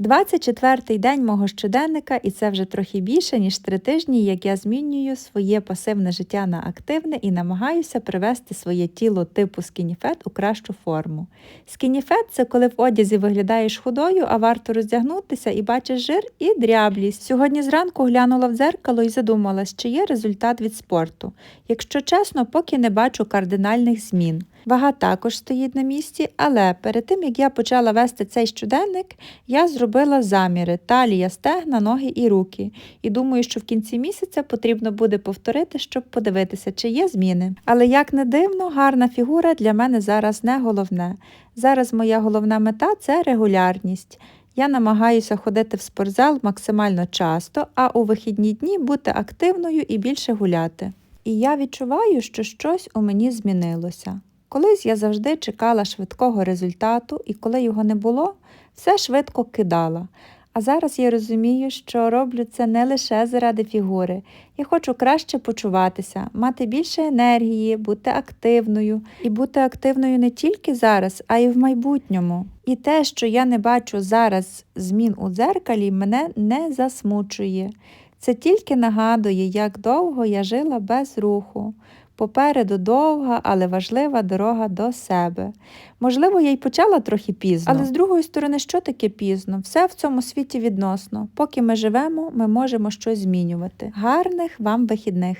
24-й день мого щоденника, і це вже трохи більше, ніж три тижні, як я змінюю своє пасивне життя на активне і намагаюся привести своє тіло типу скініфет у кращу форму. Скініфет це коли в одязі виглядаєш худою, а варто роздягнутися і бачиш жир і дряблість. Сьогодні зранку глянула в дзеркало і задумалась, чи є результат від спорту. Якщо чесно, поки не бачу кардинальних змін. Вага також стоїть на місці, але перед тим як я почала вести цей щоденник, я зробила заміри талія, стегна, ноги і руки. І думаю, що в кінці місяця потрібно буде повторити, щоб подивитися, чи є зміни. Але як не дивно, гарна фігура для мене зараз не головне. Зараз моя головна мета це регулярність. Я намагаюся ходити в спортзал максимально часто, а у вихідні дні бути активною і більше гуляти. І я відчуваю, що щось у мені змінилося. Колись я завжди чекала швидкого результату, і коли його не було, все швидко кидала. А зараз я розумію, що роблю це не лише заради фігури. Я хочу краще почуватися, мати більше енергії, бути активною і бути активною не тільки зараз, а й в майбутньому. І те, що я не бачу зараз змін у дзеркалі, мене не засмучує. Це тільки нагадує, як довго я жила без руху. Попереду довга, але важлива дорога до себе. Можливо, я й почала трохи пізно. Але з другої сторони, що таке пізно? Все в цьому світі відносно. Поки ми живемо, ми можемо щось змінювати. Гарних вам вихідних!